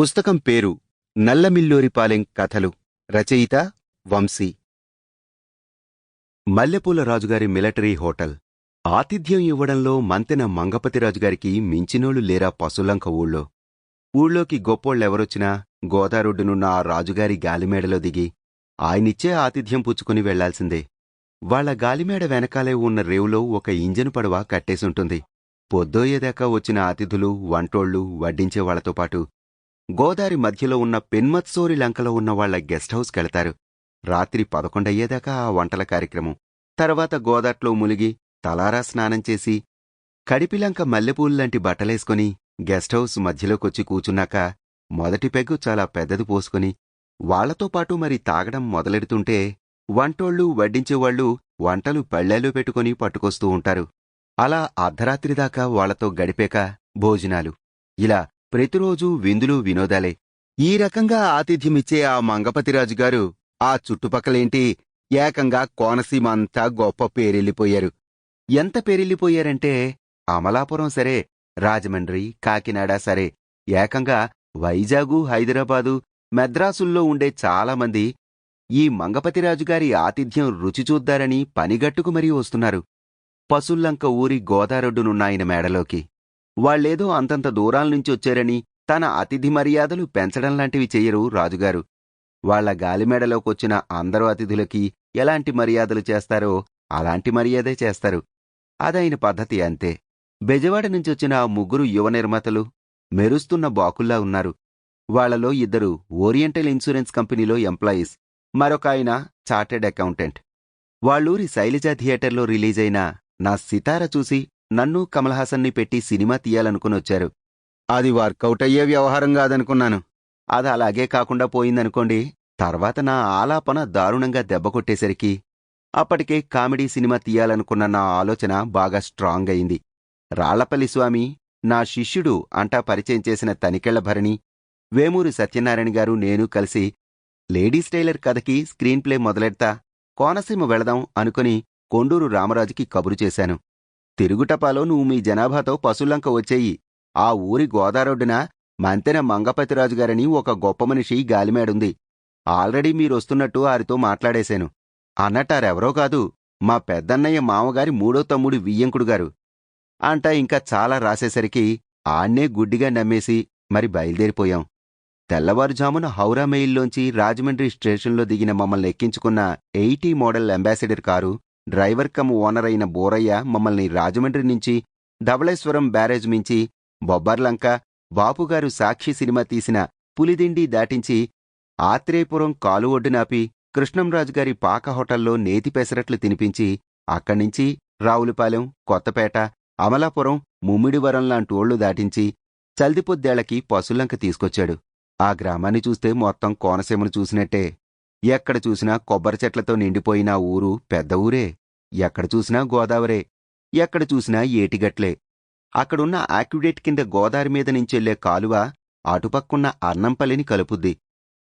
పుస్తకం పేరు నల్లమిల్లూరిపాలెం కథలు. రచయిత వంశీ. మల్లెపూల రాజుగారి మిలిటరీ హోటల్. ఆతిథ్యం ఇవ్వడంలో మంతెన మంగపతి రాజుగారికి మించినోళ్ళు లేరా పశులంక ఊళ్ళో. ఊళ్ళోకి గొప్పోళ్ళెవరొచ్చినా గోదారొడ్డునున్న ఆ రాజుగారి గాలిమేడలో దిగి ఆయనిచ్చే ఆతిథ్యం పుచ్చుకుని వెళ్ళాల్సిందే. వాళ్ళ గాలిమేడ వెనకాలే ఉన్న రేవులో ఒక ఇంజను పడవ కట్టేసుంటుంది. పొద్దోయేదాకా వచ్చిన అతిథులు వంటోళ్ళు వడ్డించేవాళ్ళతో పాటు గోదారి మధ్యలో ఉన్న పెన్మత్సోరి లంకలో ఉన్న వాళ్ళ గెస్ట్ హౌస్ కెళతారు రాత్రి పదకొండయ్యేదాకా ఆ వంటల కార్యక్రమం. తర్వాత గోదాట్లో ములిగి తలారా స్నానం చేసి కడిపిలంక మల్లెపూల్లాంటి బట్టలేసుకుని గెస్ట్ హౌస్ మధ్యలోకొచ్చి కూచున్నాక మొదటి పెగ్గు చాలా పెద్దది పోసుకుని వాళ్ళతో పాటు మరి తాగడం మొదలెడుతుంటే వంటోళ్ళు వడ్డించేవాళ్ళు వంటలు పళ్ళేలో పెట్టుకుని పట్టుకొస్తూ ఉంటారు. అలా అర్ధరాత్రి దాకా వాళ్ళతో గడిపాక భోజనాలు. ఇలా ప్రతిరోజూ విందులు వినోదాలే. ఈ రకంగా ఆతిథ్యమిచ్చే ఆ మంగపతిరాజు గారు ఆ చుట్టుపక్కలేంటి? ఏకంగా కోనసీమ అంతా గొప్ప పేరెళ్ళిపోయారు. ఎంత పేరెళ్ళిపోయారంటే అమలాపురం సరే రాజమండ్రి కాకినాడ సరే ఏకంగా వైజాగు హైదరాబాదు మెద్రాసుల్లో ఉండే చాలామంది ఈ మంగపతిరాజు గారి ఆతిథ్యం రుచి చూద్దారని పనిగట్టుకు మరీ వస్తున్నారు. పసుల్లంక ఊరి గోదారొడ్డునున్నాయన మేడలోకి. వాళ్ళేదో అంతంత దూరాల నుంచి వచ్చారని తన అతిథి మర్యాదలు పెంచడం లాంటివి చెయ్యరు రాజుగారు. వాళ్ళ గాలిమేడలోకొచ్చిన అందరు అతిథులకి ఎలాంటి మర్యాదలు చేస్తారో అలాంటి మర్యాదే చేస్తారు. అదైన పద్ధతి అంతే. బెజవాడ నుంచొచ్చిన ఆ ముగ్గురు యువ నిర్మాతలు మెరుస్తున్న బాకుల్లా ఉన్నారు. వాళ్ళలో ఇద్దరు ఓరియంటల్ ఇన్సూరెన్స్ కంపెనీలో ఎంప్లాయీస్ మరొక ఆయన చార్టెడ్ అకౌంటెంట్. వాళ్ళూరి శైలజ థియేటర్లో రిలీజ్ అయిన నా సితార చూసి నన్ను కమల్హాసన్ని పెట్టి సినిమా తీయాలనుకునొచ్చారు. అది వర్కౌట్ అయ్యే వ్యవహారం కాదనుకున్నాను. అది అలాగే కాకుండా పోయిందనుకోండి తర్వాత నా ఆలాపన దారుణంగా దెబ్బ కొట్టేసరికి అప్పటికే కామెడీ సినిమా తీయాలనుకున్న నా ఆలోచన బాగా స్ట్రాంగ్ అయింది. రాళ్ళపల్లి స్వామి నా శిష్యుడు అంటా పరిచయం చేసిన తనికెళ్ళ భరణి వేమూరి సత్యనారాయణ గారు నేను కలిసి లేడీస్ టైలర్ కథకి స్క్రీన్ ప్లే మొదలెడతా కోనసీమ వెళదాం అనుకుని కొండూరు రామరాజుకి కబురు చేశాను. తిరుగుటపాలో నువ్వు మీ జనాభాతో పశులంక వచ్చేయి. ఆ ఊరి గోదారొడ్డున మంతెన మంగపతిరాజు గారని ఒక గొప్ప మనిషి గాలిమేడుంది. ఆల్రెడీ మీరొస్తున్నట్టు ఆరితో మాట్లాడేశాను. అన్నట్టారెవరో కాదు మా పెద్దన్నయ్య మామగారి మూడో తమ్ముడు వియ్యంకుడు గారు. అంట ఇంకా చాలా రాసేసరికి ఆన్నే గుడ్డిగా నమ్మేసి మరి బయలుదేరిపోయాం. తెల్లవారుజామున హౌరా మెయిల్లోంచి రాజమండ్రి స్టేషన్లో దిగిన మమ్మల్ని ఎక్కించుకున్న eighty model Ambassador car driver cum owner అయిన బోరయ్య మమ్మల్ని రాజమండ్రి నుంచి ధవళేశ్వరం బ్యారేజ్ మించి బొబ్బర్లంక బాపుగారు సాక్షి సినిమా తీసిన పులిదిండి దాటించి ఆత్రేయపురం కాలు ఒడ్డునాపి కృష్ణంరాజు గారి పాక హోటల్లో నేతి పెసరట్లు తినిపించి అక్కడ్నించి రావులపాలెం కొత్తపేట అమలాపురం ముమ్మిడివరం లాంటోళ్ళు దాటించి చల్దిపొద్దేళ్ళకి పశులంక తీసుకొచ్చాడు. ఆ గ్రామాన్ని చూస్తే మొత్తం కోనసీమను చూసినట్టే. ఎక్కడ చూసినా కొబ్బరి చెట్లతో నిండిపోయిన ఊరు పెద్ద ఊరే. ఎక్కడ చూసినా గోదావరే. ఎక్కడ చూసినా ఏటిగట్లే. అక్కడున్న ఆక్యుడేట్ కింద గోదావరి మీద నుంచెళ్ళే కాలువ అటుపక్కున్న అన్నంపల్లిని కలుపుద్ది.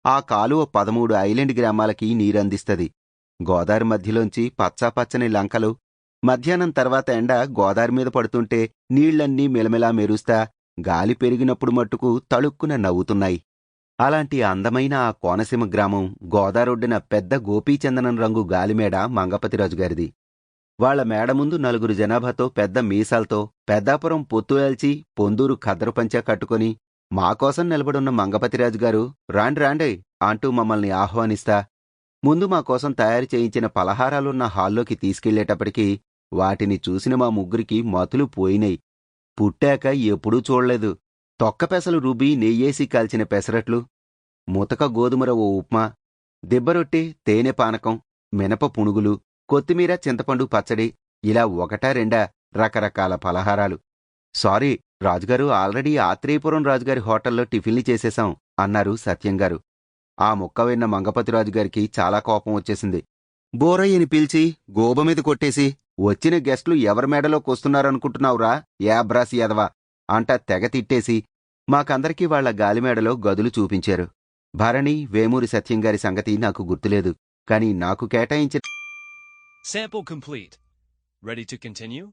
ఆ కాలువ పదమూడు ఐలాండ్ గ్రామాలకి నీరందిస్తది. గోదావరి మధ్యలోంచి పచ్చాపచ్చని లంకలు. మధ్యాహ్నం తర్వాత ఎండ గోదావరి మీద పడుతుంటే నీళ్ళన్నీ మెలమెలా మెరుస్తా గాలి పెరిగినప్పుడు మట్టుకు తళుక్కున నవ్వుతున్నాయి. అలాంటి అందమైన ఆ కోనసీమ గ్రామం గోదారొడ్డిన పెద్ద గోపీచందనం రంగు గాలిమేడ మంగపతిరాజు గారిది. వాళ్ళ మేడ ముందు నలుగురు జనాభాతో పెద్ద మీసాలతో పెద్దాపురం పొత్తువేల్చి పొందూరు ఖద్దరు కట్టుకుని కట్టుకొని మాకోసం నిలబడున్న మంగపతిరాజు గారు రాండి రాండి అంటూ మమ్మల్ని ఆహ్వానిస్తా. ముందు మాకోసం తయారు చేయించిన పలహారాలున్న హాల్లోకి తీసుకెళ్ళేటప్పటికీ వాటిని చూసిన మా ముగ్గురికి మతులు పోయినాయి పుట్టాక ఎప్పుడూ చూడలేదు. తొక్క పెసలు రుబీ నెయ్యేసి కాల్చిన పెసరట్లు ముతక గోధుమరవ్వ ఉప్మా దిబ్బరొట్టి తేనె పానకం మినప పునుగులు కొత్తిమీర చింతపండు పచ్చడి ఇలా ఒకటా రెండా రకరకాల పలహారాలు సారీ రాజుగారు ఆల్రెడీ ఆత్రేయపురం రాజుగారి హోటల్లో టిఫిన్లు చేసేశాం అన్నారు సత్యంగారు ఆ ముక్క విన్న మంగపతి రాజుగారికి చాలా కోపం వచ్చేసింది. బోరయ్యని పిలిచి గోబ మీద కొట్టేసి వచ్చిన గెస్టులు ఎవరి మేడలోకొస్తున్నారనుకుంటున్నావురా యాబ్రాసి యదవా అంట తెగ తిట్టేసి మాకందరికీ వాళ్ళ గాలిమేడలో గదులు చూపించారు. భరణి వేమూరి సత్యంగారి సంగతి నాకు గుర్తులేదు కాని నాకు కేటాయించిన Sample complete. Ready to continue?